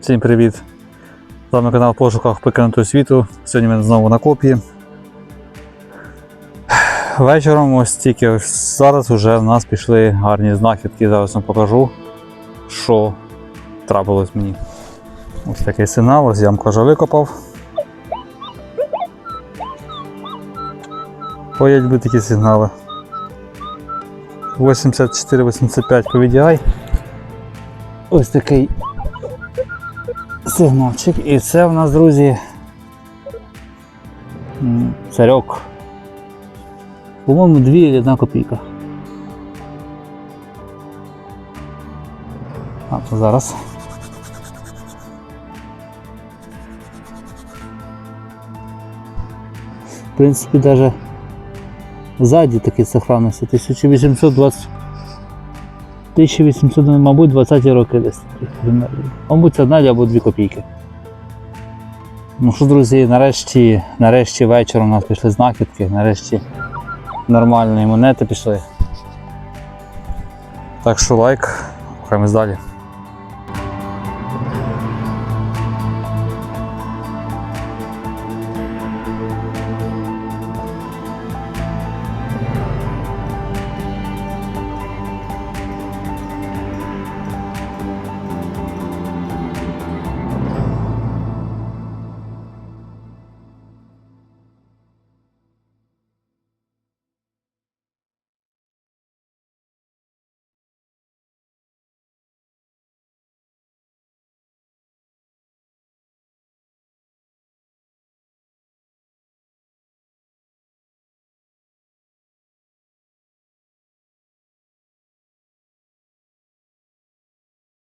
Всім привіт! З вами канал пошуках Покинутого світу. Сьогодні ми знову на копії. Вечором ось тільки зараз вже в нас пішли гарні знахідки. Зараз вам покажу, що трапилось мені. Ось такий сигнал, ось ямку вже викопав. Ходять би такі сигнали. 84-85 по VDI. Ось такий сигналчик. І це в нас, друзі. Царьок. По-моєму, 2 і 1 копійка. А, то зараз. В принципі, навіть ззаді такий сохранився. 1820. 1800, мабуть, 20-ті роки десь. Мабуть, це одна або дві копійки. Ну що, друзі, нарешті, нарешті вечором у нас пішли знахідки, нарешті нормальні монети пішли. Так що лайк, рухаємось далі.